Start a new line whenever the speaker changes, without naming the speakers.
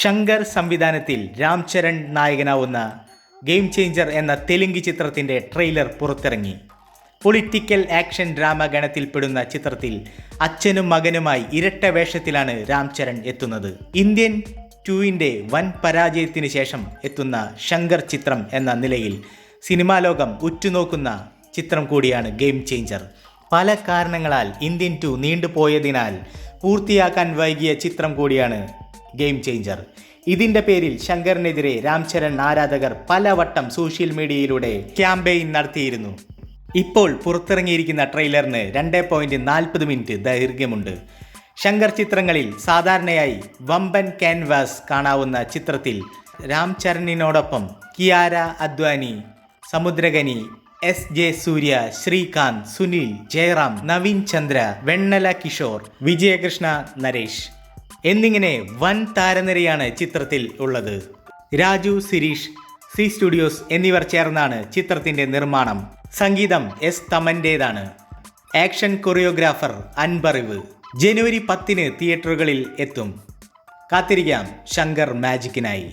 ശങ്കർ സംവിധാനത്തിൽ രാം ചരൺ നായകനാവുന്ന game changer എന്ന തെലുങ്ക് ചിത്രത്തിന്റെ ട്രെയിലർ പുറത്തിറങ്ങി. പൊളിറ്റിക്കൽ ആക്ഷൻ ഡ്രാമ ഗണത്തിൽപ്പെടുന്ന ചിത്രത്തിൽ അച്ഛനും മകനുമായി ഇരട്ട വേഷത്തിലാണ് രാം ചരൺ എത്തുന്നത്. ഇന്ത്യൻ ടൂവിന്റെ വൻ പരാജയത്തിന് ശേഷം എത്തുന്ന ശങ്കർ ചിത്രം എന്ന നിലയിൽ സിനിമാ ലോകം ഉറ്റുനോക്കുന്ന ചിത്രം കൂടിയാണ് ഗെയിം ചേഞ്ചർ പല കാരണങ്ങളാൽ ഇന്ത്യൻ ടു നീണ്ടുപോയതിനാൽ പൂർത്തിയാക്കാൻ വൈകിയ ചിത്രം കൂടിയാണ് ഗെയിം ചേഞ്ചർ ഇതിന്റെ പേരിൽ ശങ്കറിനെതിരെ രാംചരൺ ആരാധകർ പലവട്ടം സോഷ്യൽ മീഡിയയിലൂടെ ക്യാമ്പയിൻ നടത്തിയിരുന്നു. ഇപ്പോൾ പുറത്തിറങ്ങിയിരിക്കുന്ന ട്രെയിലറിന് രണ്ട് പോയിന്റ് നാൽപ്പത് മിനിറ്റ് ദൈർഘ്യമുണ്ട്. ശങ്കർ ചിത്രങ്ങളിൽ സാധാരണയായി വമ്പൻ ക്യാൻവാസ് കാണാവുന്ന ചിത്രത്തിൽ രാംചരണിനോടൊപ്പം കിയാര അദ്വാനി സമുദ്രകനി എസ് ജെ സൂര്യ ശ്രീകാന്ത് സുനിൽ ജയറാം നവീൻ ചന്ദ്ര വെണ്ണല കിഷോർ വിജയകൃഷ്ണ നരേഷ് എന്നിങ്ങനെ വൻ താരനിരയാണ് ചിത്രത്തിൽ ഉള്ളത്. രാജു സിരീഷ് സി സ്റ്റുഡിയോസ് എന്നിവർ ചേർന്നാണ് ചിത്രത്തിന്റെ നിർമ്മാണം. സംഗീതം എസ് തമന്റേതാണ്. Action choreographer Anbariv. ജനുവരി പത്തിന് തിയേറ്ററുകളിൽ എത്തും. കാത്തിരിക്കാം. ശങ്കർ മാജിക്കിനായി.